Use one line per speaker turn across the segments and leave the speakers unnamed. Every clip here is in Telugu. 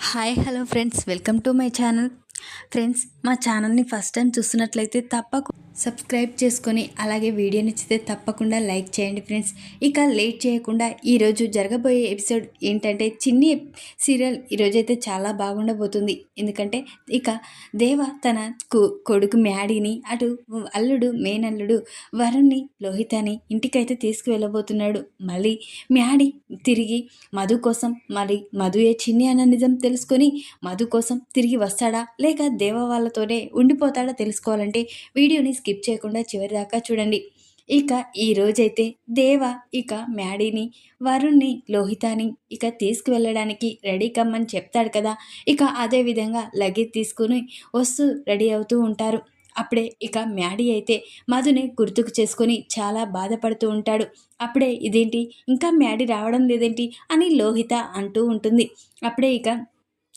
Hi hello friends. Welcome to my channel. Friends మా ఛానల్ని ఫస్ట్ టైం చూస్తున్నట్లయితే తప్పకు సబ్స్క్రైబ్ చేసుకొని అలాగే వీడియో నచ్చితే తప్పకుండా లైక్ చేయండి ఫ్రెండ్స్. ఇక లేట్ చేయకుండా ఈరోజు జరగబోయే ఎపిసోడ్ ఏంటంటే చిన్ని సీరియల్ ఈరోజైతే చాలా బాగుండబోతుంది. ఎందుకంటే ఇక దేవ తన కొడుకు మ్యాడీని అటు అల్లుడు మేనల్లుడు వరుణ్ణి లోహితాని ఇంటికైతే తీసుకువెళ్ళబోతున్నాడు. మళ్ళీ మ్యాడీ తిరిగి మధు కోసం మరి మధుయే చిన్ని అన్న నిజం తెలుసుకొని మధు కోసం తిరిగి వస్తాడా? లేక దేవ వాళ్ళతోనే ఉండిపోతాడా తెలుసుకోవాలంటే వీడియోని స్కిప్ చేయకుండా చివరి దాకా చూడండి. ఇక ఈ రోజైతే దేవ ఇక మ్యాడీని వరుణ్ణి లోహితాని ఇక తీసుకువెళ్ళడానికి రెడీ కమ్మని చెప్తాడు కదా. ఇక అదే విధంగా లగేజ్ తీసుకుని వస్తూ రెడీ అవుతూ ఉంటారు. అప్పుడే ఇక మ్యాడీ అయితే మధుని గుర్తుకు చేసుకొని చాలా బాధపడుతూ ఉంటాడు. అప్పుడే ఇదేంటి ఇంకా మ్యాడీ రావడం లేదేంటి అని లోహిత అంటూ ఉంటుంది. అప్పుడే ఇక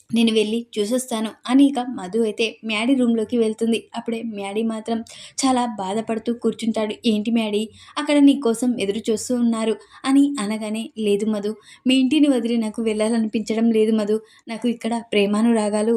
నేను వెళ్ళి చూసొస్తాను. అని ఇక మధు అయితే మ్యాడీ రూమ్లోకి వెళ్తుంది. అప్పుడే మ్యాడీ మాత్రం చాలా బాధపడుతూ కూర్చుంటాడు. ఏంటి మ్యాడీ? అక్కడ నీ కోసం ఎదురు చూస్తూ ఉన్నారు అని అనగానే లేదు మధు. మీ ఇంటిని వదిలి నాకు వెళ్ళాలనిపించడం లేదు మధు. నాకు ఇక్కడ ప్రేమానురాగాలు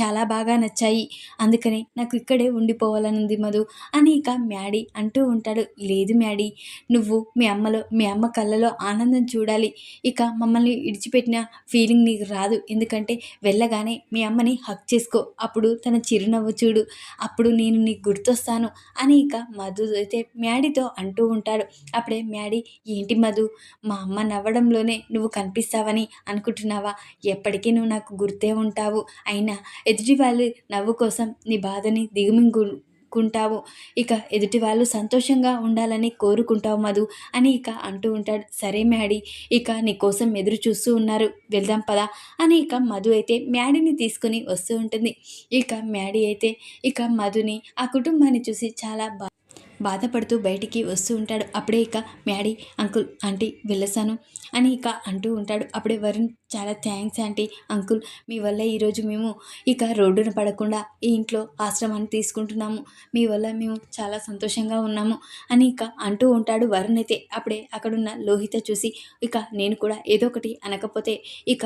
చాలా బాగా నచ్చాయి. అందుకని నాకు ఇక్కడే ఉండిపోవాలనుంది మధు అని ఇక మ్యాడీ అంటూ ఉంటాడు. లేదు మ్యాడీ. నువ్వు మీ అమ్మలో మీ అమ్మ కళ్ళలో ఆనందం చూడాలి. ఇక మమ్మల్ని ఇడిచిపెట్టిన ఫీలింగ్ నీకు రాదు. ఎందుకంటే వెళ్ళగానే మీ అమ్మని హక్ చేసుకో. అప్పుడు తన చిరునవ్వు చూడు. అప్పుడు నేను నీకు గుర్తొస్తాను అని ఇక మధు అయితే మ్యాడీతో అంటూ ఉంటాడు. అప్పుడే మ్యాడీ ఏంటి మధు? మా అమ్మ నవ్వడంలోనే నువ్వు కనిపిస్తావని అనుకుంటున్నావా? ఎప్పటికీ నువ్వు నాకు గుర్తే ఉంటావు. అయినా ఎదుటి వాళ్ళు నవ్వు కోసం నీ బాధని దిగుమింగు కుంటావు ఇక ఎదుటి వాళ్ళు సంతోషంగా ఉండాలని కోరుకుంటావు మధు అని ఇక అంటూ ఉంటాడు. సరే మ్యాడీ ఇక నీ కోసం ఎదురు చూస్తూ ఉన్నారు. వెళ్దాం పదా అని ఇక మధు అయితే మ్యాడీని తీసుకుని వస్తూ ఉంటుంది. ఇక మ్యాడీ అయితే ఇక మధుని ఆ కుటుంబాన్ని చూసి చాలా బా బాధపడుతూ బయటికి వస్తూ ఉంటాడు. అప్పుడే ఇక మ్యాడీ అంకుల్ ఆంటీ వెళ్ళసాను అని ఇక అంటూ ఉంటాడు. అప్పుడే వరుణ్ చాలా థ్యాంక్స్ ఆంటీ. అంకుల్ మీ వల్ల ఈరోజు మేము ఇక రోడ్డున పడకుండా ఈ ఇంట్లో ఆశ్రమాన్ని తీసుకుంటున్నాము. మీ వల్ల మేము చాలా సంతోషంగా ఉన్నాము. అని ఇక అంటూ ఉంటాడు వరుణ్ అయితే. అప్పుడే అక్కడున్న లోహిత చూసి ఇక నేను కూడా ఏదో ఒకటి అనకపోతే ఇక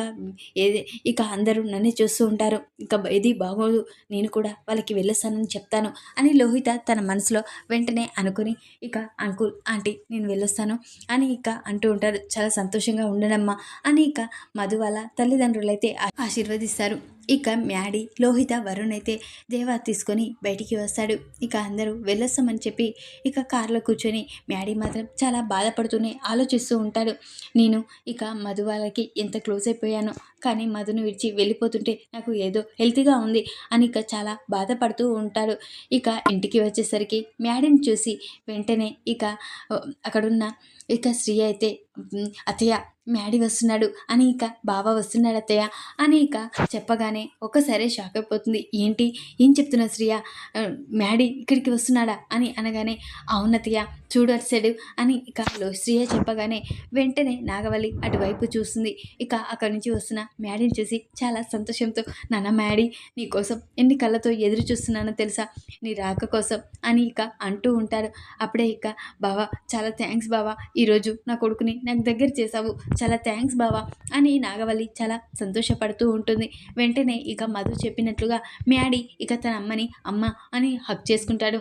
ఏదే ఇక అందరూ నన్నే చూస్తూ ఉంటారు. ఇక ఇది బాగోదు నేను కూడా వాళ్ళకి వెళ్ళొస్తానని చెప్తాను అని లోహిత తన మనసులో వెంటనే అనుకుని ఇక అంకుల్ ఆంటీ నేను వెళ్ళొస్తాను అని ఇక అంటూ ఉంటారు. చాలా సంతోషంగా ఉండడమ్మా అని ఇక మధు వాళ్ళ తల్లిదండ్రులైతే ఆశీర్వదిస్తారు. ఇక మ్యాడీ లోహిత వరుణ్ అయితే దేవా తీసుకొని బయటికి వస్తాడు. ఇక అందరూ వెళ్ళొస్తామని చెప్పి ఇక కారులో కూర్చొని మ్యాడీ మాత్రం చాలా బాధపడుతూనే ఆలోచిస్తూ ఉంటాడు. నేను ఇక మధు వాళ్ళకి ఎంత క్లోజ్ అయిపోయాను కానీ మధును విడిచి వెళ్ళిపోతుంటే నాకు ఏదో హెల్తీగా ఉంది అని ఇక చాలా బాధపడుతూ ఉంటాడు. ఇక ఇంటికి వచ్చేసరికి మ్యాడీని చూసి వెంటనే ఇక అక్కడున్న ఇక శ్రీ అయితే అత్తయ్య మ్యాడీ వస్తున్నాడు అని ఇక బావ వస్తున్నాడు అత్తయ్య అని ఇక చెప్పగానే ఒక్కసారి షాక్ అయిపోతుంది. ఏంటి? ఏం చెప్తున్నా శ్రీయ? మ్యాడీ ఇక్కడికి వస్తున్నాడా? అని అనగానే అవునతయ్య చూడు సైడు అని ఇక శ్రియ చెప్పగానే వెంటనే నాగవల్లి అటువైపు చూస్తుంది. ఇక అక్కడి నుంచి వస్తున్న మ్యాడీని చూసి చాలా సంతోషంతో నాన్న మ్యాడీ నీ కోసం ఎన్ని కళ్ళతో ఎదురు చూస్తున్నానో తెలుసా? నీ రాక కోసం అని ఇక అంటూ ఉంటారు. అప్పుడే ఇక బావా చాలా థ్యాంక్స్ బావా. ఈరోజు నా కొడుకుని నాకు దగ్గర చేసావు చాలా థ్యాంక్స్ బావా అని నాగవల్లి చాలా సంతోషపడుతూ ఉంటుంది. వెంటనే ఇక మధు చెప్పినట్లుగా మ్యాడీ ఇక తన అమ్మని అమ్మ అని హక్ చేసుకుంటాడు.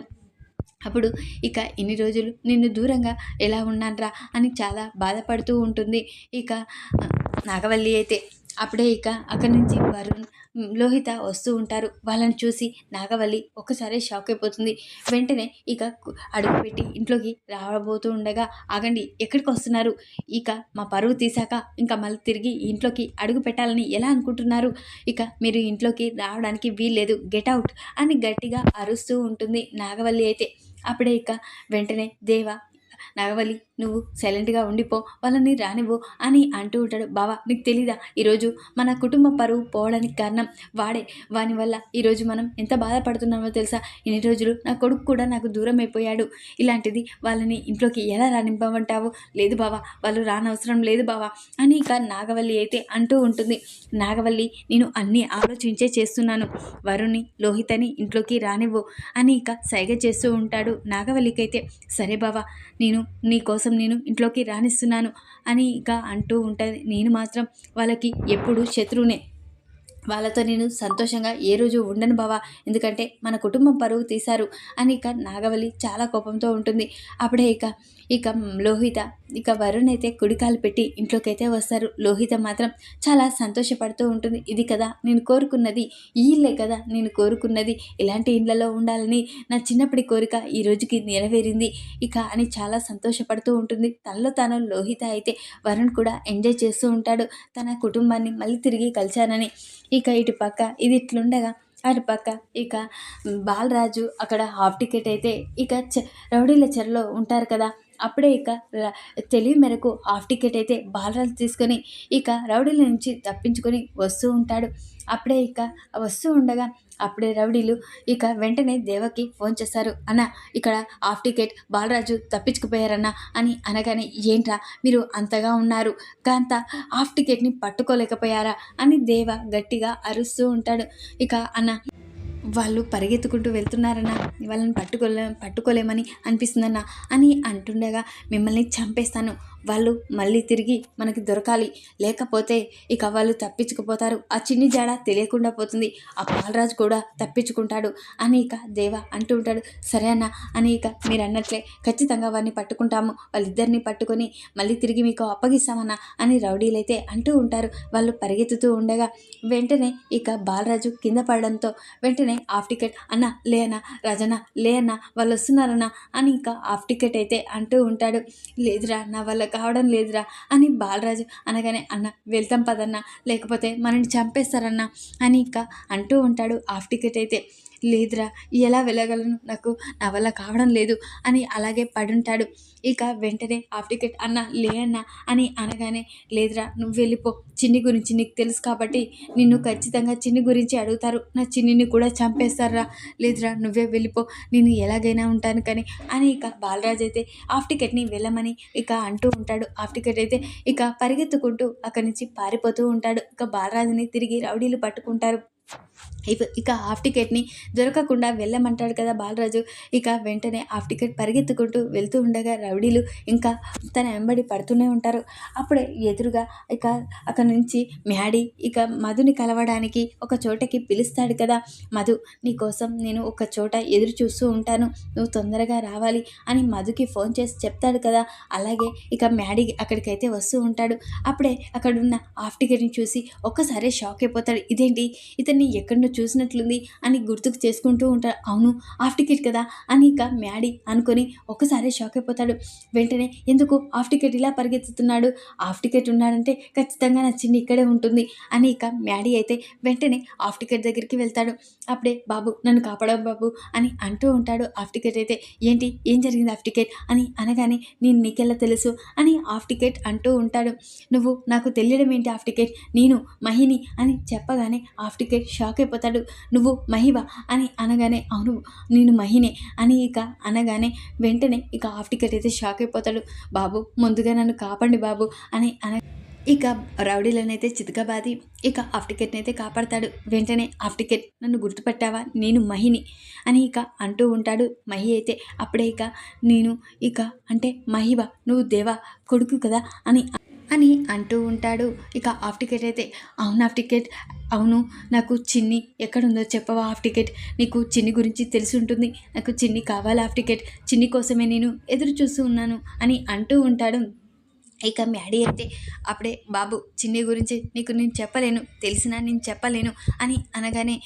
అప్పుడు ఇక ఇన్ని రోజులు నిన్ను దూరంగా ఎలా ఉన్నాన్రా అని చాలా బాధపడుతూ ఉంటుంది. ఇక నాగవల్లి అయితే అప్పుడే ఇక అక్కడి నుంచి వరుణ్ లోహిత వస్తూ ఉంటారు. వాళ్ళని చూసి నాగవల్లి ఒక్కసారి షాక్ అయిపోతుంది. వెంటనే ఇక అడుగుపెట్టి ఇంట్లోకి రాబోతూ ఉండగా ఆగండి ఎక్కడికి వస్తున్నారు? ఇక మా పరువు తీశాక ఇంకా మళ్ళీ తిరిగి ఇంట్లోకి అడుగు పెట్టాలని ఎలా అనుకుంటున్నారు? ఇక మీరు ఇంట్లోకి రావడానికి వీల్లేదు గెట్ అవుట్ అని గట్టిగా అరుస్తూ ఉంటుంది నాగవల్లి అయితే. అప్పుడే ఇక వెంటనే దేవ నాగవల్లి నువ్వు సైలెంట్గా ఉండిపో వాళ్ళని రానివ్వు అని అంటూ ఉంటాడు. బావా నీకు తెలీదా? ఈరోజు మన కుటుంబ పరువు పోవడానికి కారణం వాడే. వాని వల్ల ఈరోజు మనం ఎంత బాధపడుతున్నామో తెలుసా? ఇన్ని రోజులు నా కొడుకు కూడా నాకు దూరం అయిపోయాడు. ఇలాంటిది వాళ్ళని ఇంట్లోకి ఎలా రానివ్వమంటావు? లేదు బావా వాళ్ళు రానవసరం లేదు బావా అని ఇక నాగవల్లి అయితే అంటూ ఉంటుంది. నాగవల్లి నేను అన్నీ ఆలోచించే చేస్తున్నాను. వరుణ్ని లోహితని ఇంట్లోకి రానివ్వు అని ఇక సైగ చేస్తూ ఉంటాడు నాగవల్లికైతే. సరే బావా నేను నీ కోసం నేను ఇంట్లోకి రాణిస్తున్నాను అని ఇక అంటూ ఉంటుంది. నేను మాత్రం వాళ్ళకి ఎప్పుడు శత్రువునే. వాళ్ళతో నేను సంతోషంగా ఏ రోజు ఉండను బావా ఎందుకంటే మన కుటుంబం పరువు తీశారు అని ఇక నాగవల్లి చాలా కోపంతో ఉంటుంది. అప్పుడే ఇక ఇక లోహిత ఇక వరుణ్ అయితే కుడికాలు పెట్టి ఇంట్లోకి అయితే వస్తారు. లోహిత మాత్రం చాలా సంతోషపడుతూ ఉంటుంది. ఇది కదా నేను కోరుకున్నది ఈ ఇల్లే కదా నేను కోరుకున్నది ఇలాంటి ఇళ్ళలో ఉండాలని నా చిన్నప్పటి కోరిక ఈ రోజుకి నెరవేరింది. ఇక అని చాలా సంతోషపడుతూ ఉంటుంది. తనలో తాను లోహిత అయితే వరుణ్ కూడా ఎంజాయ్ చేస్తూ ఉంటాడు. తన కుటుంబాన్ని మళ్ళీ తిరిగి కలిశానని. ఇక ఇటు పక్క ఇది ఇట్లుండగా. అటు పక్క ఇక బాలరాజు అక్కడ హాఫ్ టికెట్ అయితే ఇక చ రౌడీల చెరలో ఉంటారు కదా. అప్పుడే ఇక తెలివి మేరకు హాఫ్ టికెట్ అయితే బాలరాజు తీసుకొని ఇక రౌడీల నుంచి తప్పించుకొని వస్తూ ఉంటాడు. అప్పుడే ఇక వస్తూ ఉండగా అప్పుడే రౌడీలు ఇక వెంటనే దేవకి ఫోన్ చేస్తారు. అన్న ఇక్కడ హాఫ్ టికెట్ బాలరాజు తప్పించుకుపోయారన్న? అని అనగానే ఏంట్రా మీరు అంతగా ఉన్నారు. కాంత హాఫ్ టికెట్ని పట్టుకోలేకపోయారా? అని దేవ గట్టిగా అరుస్తూ ఉంటాడు. ఇక అన్న వాళ్ళు పరిగెత్తుకుంటూ వెళ్తున్నారన్న వాళ్ళని పట్టుకోలే పట్టుకోలేమని అనిపిస్తుందన్న అని అంటుండగా మిమ్మల్ని చంపేస్తాను. వాళ్ళు మళ్ళీ తిరిగి మనకి దొరకాలి. లేకపోతే ఇక వాళ్ళు తప్పించుకుపోతారు. ఆ చిన్ని జాడ తెలియకుండా పోతుంది. ఆ బాలరాజు కూడా తప్పించుకుంటాడు అని ఇక దేవ అంటూ ఉంటాడు. సరే అన్న అని ఇక మీరు అన్నట్లే ఖచ్చితంగా వారిని పట్టుకుంటాము. వాళ్ళిద్దరిని పట్టుకొని మళ్ళీ తిరిగి మీకు అప్పగిస్తామన్నా అని రౌడీలైతే అంటూ ఉంటారు. వాళ్ళు పరిగెత్తుతూ ఉండగా వెంటనే ఇక బాలరాజు కింద పడడంతో వెంటనే హాఫ్ టికెట్ అన్న లే అన్న రాజన్న లే అన్న వాళ్ళు వస్తున్నారన్న అని ఇక హాఫ్ టికెట్ అయితే అంటూ ఉంటాడు. లేదురా నా వల్ల కావడం లేదురా అని బాలరాజు అనగానే అన్న వెళ్తాం పదన్న లేకపోతే మనని చంపేస్తారన్న అని ఇంకా అంటూ ఉంటాడు హాఫ్ టికెట్ అయితే. లేదురా ఎలా వెళ్ళగలను? నాకు నా వల్ల కావడం లేదు అని అలాగే పడుంటాడు. ఇక వెంటనే హాఫ్ టికెట్ అన్న లే అన్న అని అనగానే లేదురా నువ్వు వెళ్ళిపో. చిన్ని గురించి నీకు తెలుసు కాబట్టి నిన్ను ఖచ్చితంగా చిన్ని గురించి అడుగుతారు. నా చిన్నిని కూడా చంపేస్తారా? లేదురా నువ్వే వెళ్ళిపో. నేను ఎలాగైనా ఉంటాను కానీ అని ఇక బాలరాజ్ అయితే హాఫ్ టికెట్ని వెళ్ళమని ఇక అంటూ ఉంటాడు. హాఫ్ టికెట్ అయితే ఇక పరిగెత్తుకుంటూ అక్కడి నుంచి పారిపోతూ ఉంటాడు. ఇక బాలరాజుని తిరిగి రౌడీలు పట్టుకుంటారు. ఇక ఇక హాఫ్ టికెట్ని దొరకకుండా వెళ్ళమంటాడు కదా బాలరాజు. ఇక వెంటనే హాఫ్ టికెట్ పరిగెత్తుకుంటూ వెళ్తూ ఉండగా రౌడీలు ఇంకా తన వెంబడి పడుతూనే ఉంటారు. అప్పుడే ఎదురుగా ఇక అక్కడ నుంచి మ్యాడీ ఇక మధుని కలవడానికి ఒక చోటకి పిలుస్తాడు కదా. మధు నీకోసం నేను ఒక చోట ఎదురు చూస్తూ ఉంటాను. నువ్వు తొందరగా రావాలి అని మధుకి ఫోన్ చేసి చెప్తాడు కదా. అలాగే ఇక మ్యాడీ అక్కడికైతే వస్తూ ఉంటాడు. అప్పుడే అక్కడున్న హాఫ్ టికెట్ని చూసి ఒక్కసారి షాక్ అయిపోతాడు. ఇదేంటి? ఇతన్ని నుంచి చూసినట్లుంది అని గుర్తుకు చేసుకుంటూ ఉంటాడు అవును హాఫ్ టికెట్ కదా? అని ఇక మ్యాడీ అనుకొని ఒక్కసారి షాక్ అయిపోతాడు. వెంటనే ఎందుకు హాఫ్ టికెట్ ఇలా పరిగెత్తుతున్నాడు? హాఫ్ టికెట్ ఉన్నాడంటే ఖచ్చితంగా నచ్చింది ఇక్కడే ఉంటుంది అని ఇక మ్యాడీ అయితే వెంటనే హాఫ్ టికెట్ దగ్గరికి వెళ్తాడు. అప్పుడే బాబు నన్ను కాపాడవు బాబు అని అంటూ ఉంటాడు హాఫ్ టికెట్ అయితే. ఏంటి? ఏం జరిగింది హాఫ్ టికెట్? అని అనగానే నేను నీకెలా తెలుసు? అని హాఫ్ టికెట్ అంటూ ఉంటాడు. నువ్వు నాకు తెలియడం ఏంటి హాఫ్ టికెట్? నేను మహిని అని చెప్పగానే హాఫ్ టికెట్ షాక్ అయిపోతాడు. నువ్వు మహివ? అని అనగానే అవును నేను మహినే అని ఇక అనగానే వెంటనే ఇక హాఫ్ టికెట్ అయితే షాక్ అయిపోతాడు. బాబు ముందుగా నన్ను కాపండి బాబు అని అన ఇక రౌడీలనైతే చితకబాది ఇక హాఫ్ టికెట్ని అయితే కాపాడతాడు. వెంటనే హాఫ్ టికెట్ నన్ను గుర్తుపట్టావా? నేను మహిని అని ఇక అంటూ ఉంటాడు. మహి అయితే అప్పుడే ఇక నేను ఇక అంటే మహివ నువ్వు దేవా కొడుకు కదా అని అని అంటూ ఉంటాడు. ఇక హాఫ్ టికెట్ అయితే అవును హాఫ్ టికెట్ అవును నాకు చిన్ని ఎక్కడుందో చెప్పవా హాఫ్ టికెట్? నీకు చిన్ని గురించి తెలిసి ఉంటుంది నాకు చిన్ని కావాలి హాఫ్ టికెట్? చిన్ని కోసమే నేను ఎదురు చూస్తూ ఉన్నాను అని అంటూ ఉంటాడు. ఇక మ్యాడీ అయితే అప్పుడే బాబు చిన్ని గురించి నీకు నేను చెప్పలేను తెలిసినా నేను చెప్పలేను అని అనగానే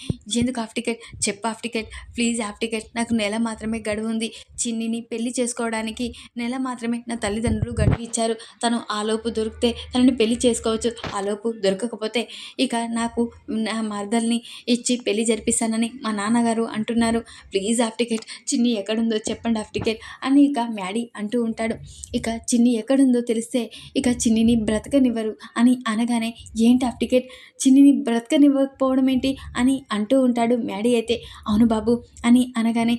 ఎందుకు హాఫ్ టికెట్? చెప్పు half ticket please half ticket. నాకు నెల మాత్రమే గడువు ఉంది. చిన్నిని పెళ్ళి చేసుకోవడానికి నెల మాత్రమే నా తల్లిదండ్రులు గడువు ఇచ్చారు. తను ఆలోపు దొరికితే తనని పెళ్ళి చేసుకోవచ్చు. ఆలోపు దొరకకపోతే ఇక నాకు నా మరదల్ని ఇచ్చి పెళ్ళి జరిపిస్తానని మా నాన్నగారు అంటున్నారు. Please half ticket. చిన్ని ఎక్కడుందో చెప్పండి హాఫ్ టికెట్ అని ఇక మ్యాడీ అంటూ ఉంటాడు. ఇక చిన్ని ఎక్కడుందో తెలిస్తే చేస్తే ఇక చిన్నిని బ్రతకనివ్వరు అని అనగానే ఏంటి హాఫ్ టికెట్? చిన్నిని బ్రతకనివ్వకపోవడం ఏంటి? అని అంటూ ఉంటాడు మ్యాడీ అయితే. అవును బాబు అని అనగానే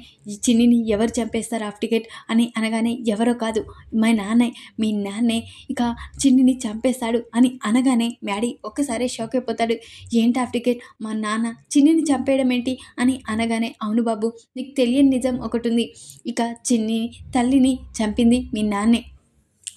చిన్నిని ఎవరు చంపేస్తారు హాఫ్ టికెట్? అని అనగానే ఎవరో కాదు మా నాన్నే మీ నాన్నే ఇక చిన్నిని చంపేస్తాడు అని అనగానే మ్యాడీ ఒక్కసారే షాక్ అయిపోతాడు. ఏంటి హాఫ్ టికెట్? మా నాన్న చిన్నిని చంపేయడం ఏంటి? అని అనగానే అవును బాబు నీకు తెలియని నిజం ఒకటి ఉంది ఇక చిన్ని తల్లిని చంపింది మీ నాన్నే.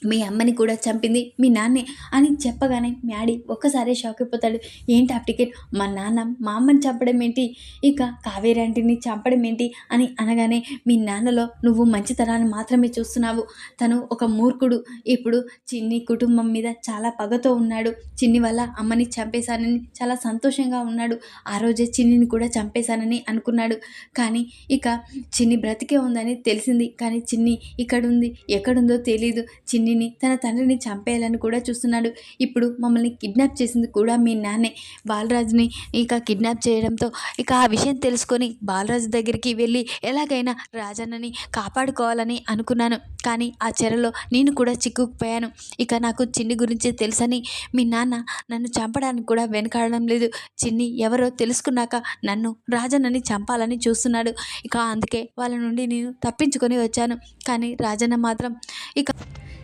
మీ అమ్మని కూడా చంపింది మీ నాన్నే అని చెప్పగానే మ్యాడీ ఒక్కసారే షాక్ అయిపోతాడు. ఏంటి ఆ టికెట్? మా నాన్న మా అమ్మని చంపడం ఏంటి? ఇక కావేరి ఆంటీని చంపడం ఏంటి అని అనగానే మీ నాన్నలో నువ్వు మంచితనాన్ని మాత్రమే చూస్తున్నావు. తను ఒక మూర్ఖుడు. ఇప్పుడు చిన్ని కుటుంబం మీద చాలా పగతో ఉన్నాడు. చిన్ని వల్ల అమ్మని చంపేశానని చాలా సంతోషంగా ఉన్నాడు. ఆ రోజే చిన్నిని కూడా చంపేశానని అనుకున్నాడు. కానీ ఇక చిన్ని బ్రతికే ఉందని తెలిసింది. కానీ చిన్ని ఇక్కడుంది. ఎక్కడుందో తెలియదు చిన్ని తల్లిని తన తండ్రిని చంపేయాలని కూడా చూస్తున్నాడు. ఇప్పుడు మమ్మల్ని కిడ్నాప్ చేసింది కూడా మీ నాన్నే. బాలరాజుని ఇక కిడ్నాప్ చేయడంతో ఇక ఆ విషయం తెలుసుకొని బాలరాజు దగ్గరికి వెళ్ళి ఎలాగైనా రాజన్నని కాపాడుకోవాలని అనుకున్నాను. కానీ ఆ చెరలో నేను కూడా చిక్కుకుపోయాను. ఇక నాకు చిన్ని గురించి తెలుసని మీ నాన్న నన్ను చంపడానికి కూడా వెనకాడడం లేదు. చిన్ని ఎవరో తెలుసుకున్నాక నన్ను రాజన్నని చంపాలని చూస్తున్నాడు. ఇక అందుకే వాళ్ళ నుండి నేను తప్పించుకొని వచ్చాను. కానీ రాజన్న మాత్రం ఇక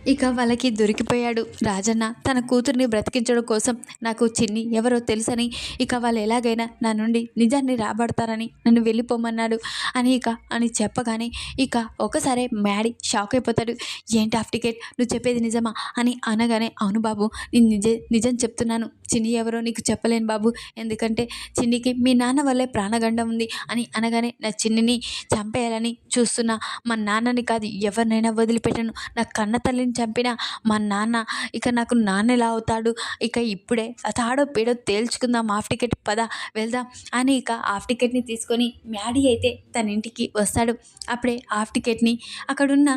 ఇక వాళ్ళకి దొరికిపోయాడు రాజన్న. తన కూతుర్ని బ్రతికించడం కోసం నాకు చిన్ని ఎవరో తెలుసని ఇక వాళ్ళు ఎలాగైనా నా నుండి నిజాన్ని రాబడతారని నన్ను వెళ్ళిపోమన్నాడు అని ఇక అని చెప్పగానే ఇక ఒకసారి మ్యాడీ షాక్ అయిపోతాడు. ఏంటి హాఫ్ టికెట్? నువ్వు చెప్పేది నిజమా? అని అనగానే అవును బాబు నేను నిజ నిజం చెప్తున్నాను. చిన్ని ఎవరో నీకు చెప్పలేను బాబు. ఎందుకంటే చిన్నికి మీ నాన్న వల్లే ప్రాణగండం ఉంది అని అనగానే నా చిన్నిని చంపేయాలని చూస్తున్నా మా నాన్నని కాదు ఎవరినైనా వదిలిపెట్టను. నా కన్న తల్లిని చంపిన మా నాన్న ఇక నాకు నాన్న ఎలా అవుతాడు? ఇక ఇప్పుడే. తాడో పీడో తేల్చుకుందాం హాఫ్ టికెట్ పద వెళ్దాం అని ఇక హాఫ్ టికెట్ని తీసుకొని మ్యాడీ అయితే తన ఇంటికి వస్తాడు. అప్పుడే హాఫ్ టికెట్ని అక్కడున్న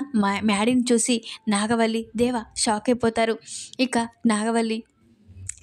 మ్యాడీని చూసి నాగవల్లి దేవ షాక్ అయిపోతారు. ఇక నాగవల్లి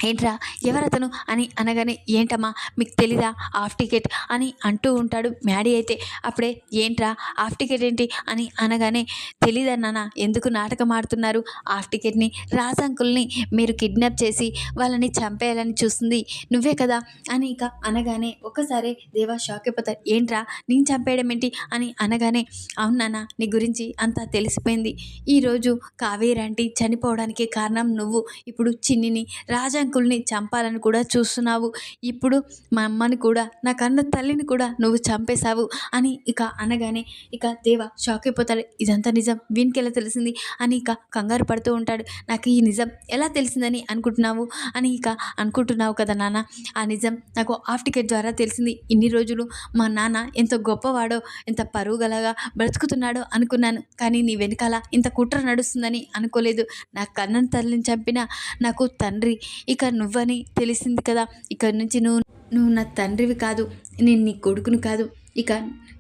ఏంట్రా ఎవరతను? అని అనగానే ఏంటమ్మా మీకు తెలీదా? హాఫ్ టికెట్ అని అంటూ ఉంటాడు మ్యాడీ అయితే. అప్పుడే ఏంట్రా హాఫ్ టికెట్ ఏంటి? అని అనగానే తెలీదన్నానా ఎందుకు నాటకం ఆడుతున్నారు? హాఫ్ టికెట్ని రాజంకుల్ని మీరు కిడ్నాప్ చేసి వాళ్ళని చంపేయాలని చూస్తుంది. నువ్వే కదా? అని ఇక అనగానే ఒక్కసారి దేవా షాక్ అయిపోతారు ఏంట్రా నేను చంపేయడం ఏంటి? అని అనగానే అవునానా నీ గురించి అంతా తెలిసిపోయింది. ఈరోజు కావేరాంటి చనిపోవడానికి కారణం నువ్వు. ఇప్పుడు చిన్నిని రాజా అంకుల్ని చంపాలని కూడా చూస్తున్నావు. ఇప్పుడు మా అమ్మని కూడా నా కన్న తల్లిని కూడా నువ్వు చంపేశావు అని ఇక అనగానే ఇక దేవ షాక్ అయిపోతాడు. ఇదంతా నిజం. వీనికెలా తెలిసింది? అని ఇక కంగారు పడుతూ ఉంటాడు. నాకు ఈ నిజం ఎలా తెలిసిందని అనుకుంటున్నావు? అని ఇక అనుకుంటున్నావు కదా నాన్న. ఆ నిజం నాకు హాఫ్ టికెట్ ద్వారా తెలిసింది. ఇన్ని రోజులు మా నాన్న ఎంత గొప్పవాడో ఎంత పరుగులగా బ్రతుకుతున్నాడో అనుకున్నాను. కానీ నీ వెనకాల ఇంత కుట్ర నడుస్తుందని అనుకోలేదు. నా కన్నను తల్లిని చంపిన నాకు తండ్రి ఇక ఇక నువ్వని తెలిసింది కదా. ఇక్కడి నుంచి నువ్వు నువ్వు నా తండ్రివి కాదు. నేను నీ కొడుకుని కాదు. ఇక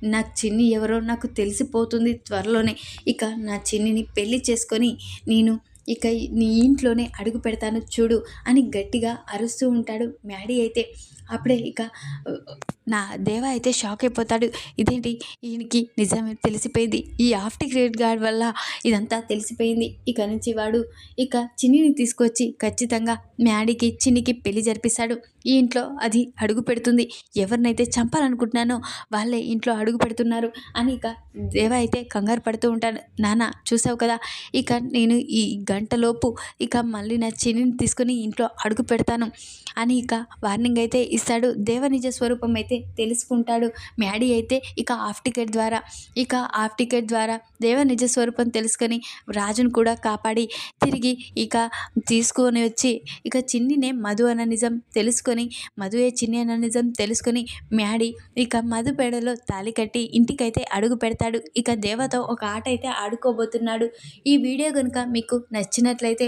నా చిన్ని ఎవరో నాకు తెలిసిపోతుంది త్వరలోనే. ఇక నా చిన్నిని పెళ్ళి చేసుకొని నేను ఇక నీ ఇంట్లోనే అడుగు పెడతాను చూడు అని గట్టిగా అరుస్తూ ఉంటాడు మ్యాడీ అయితే. అప్పుడే ఇక నా దేవ అయితే షాక్ అయిపోతాడు. ఇదేంటి? ఈయనకి నిజమే తెలిసిపోయింది. ఈ ఆఫ్టి క్రెడిట్ గార్డ్ వల్ల ఇదంతా తెలిసిపోయింది. ఇక నుంచి వాడు ఇక చిన్నిని తీసుకొచ్చి ఖచ్చితంగా మ్యాడీకి చిన్నికి పెళ్ళి జరిపిస్తాడు. ఈ ఇంట్లో అది అడుగు పెడుతుంది. ఎవరినైతే చంపాలనుకుంటున్నానో వాళ్ళే ఇంట్లో అడుగు పెడుతున్నారు అని ఇక దేవ అయితే కంగారు పడుతూ ఉంటాను నాన్న చూసావు కదా? ఇక నేను ఈ గంటలోపు ఇక మళ్ళీ నా చిన్నిని తీసుకొని ఇంట్లో అడుగు పెడతాను అని ఇక వార్నింగ్ అయితే ఇస్తాడు. దేవ నిజ స్వరూపం అయితే తెలుసుకుంటాడు. మ్యాడీ అయితే ఇక హాఫ్ టికెట్ ద్వారా ఇక హాఫ్ టికెట్ ద్వారా దేవ నిజ స్వరూపం తెలుసుకొని రాజును కూడా కాపాడి తిరిగి ఇక తీసుకొని వచ్చి ఇక చిన్నినే మధు అన్న నిజం తెలుసుకొని మధుయే చిన్ని అన్న నిజం తెలుసుకొని మ్యాడీ ఇక మధు పేడలో తాలి కట్టి ఇంటికైతే అడుగు పెడతాడు. ఇక దేవతో ఒక ఆట అయితే ఆడుకోబోతున్నాడు. ఈ వీడియో కనుక మీకు నచ్చినట్లయితే